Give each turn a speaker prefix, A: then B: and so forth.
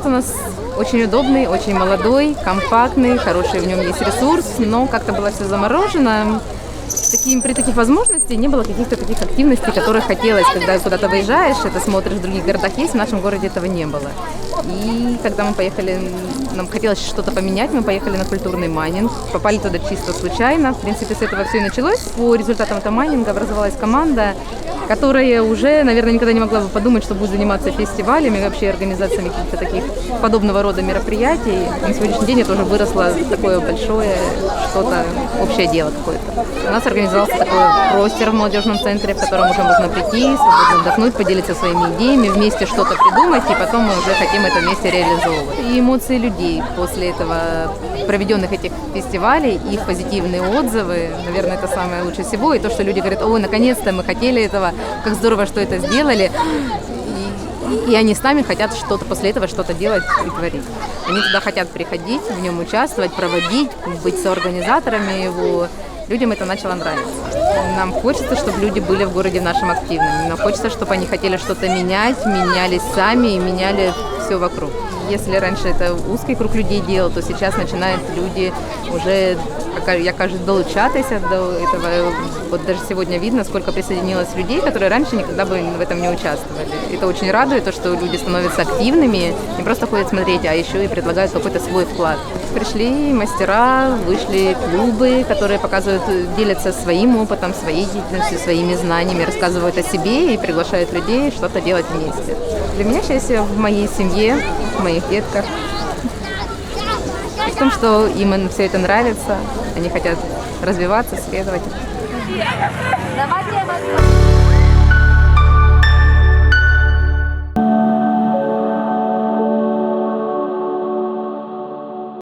A: Город у нас очень удобный, очень молодой, компактный, хороший в нем есть ресурс, но как-то было все заморожено. Таким, при таких возможностях не было каких-то таких активностей, которых хотелось, когда куда-то выезжаешь, это смотришь в других городах есть, в нашем городе этого не было. И когда мы поехали, нам хотелось что-то поменять, мы поехали на культурный майнинг, попали туда чисто случайно. В принципе, с этого все и началось. По результатам этого майнинга образовалась команда, которая уже, наверное, никогда не могла бы подумать, что будет заниматься фестивалями, вообще организациями каких-то таких подобного рода мероприятий. На сегодняшний день это уже выросло такое большое что-то, общее дело какое-то. У нас организовался такой простер в молодежном центре, в котором уже можно прийти, свободно отдохнуть, поделиться своими идеями, вместе что-то придумать, и потом мы уже хотим это вместе реализовывать. И эмоции людей после этого проведенных этих фестивалей, их позитивные отзывы, наверное, это самое лучшее всего. И то, что люди говорят, ой, наконец-то мы хотели этого, как здорово, что это сделали. И, они с нами хотят что-то после этого что-то делать и творить. Они туда хотят приходить, в нем участвовать, проводить, быть соорганизаторами его. Людям это начало нравиться. Нам хочется, чтобы люди были в городе нашем активными. Нам хочется, чтобы они хотели что-то менять, менялись сами и меняли все вокруг. Если раньше это узкий круг людей делал, то сейчас начинают люди уже, я кажу, долучатися до этого. Вот даже сегодня видно, сколько присоединилось людей, которые раньше никогда бы в этом не участвовали. Это очень радует, то, что люди становятся активными, не просто ходят смотреть, а еще и предлагают какой-то свой вклад. Пришли мастера, вышли клубы, которые показывают, делятся своим опытом, своей деятельностью, своими знаниями, рассказывают о себе и приглашают людей что-то делать вместе. Для меня счастье в моей семье, в моих детках. В том, что им все это нравится, они хотят развиваться, следовать.
B: Давайте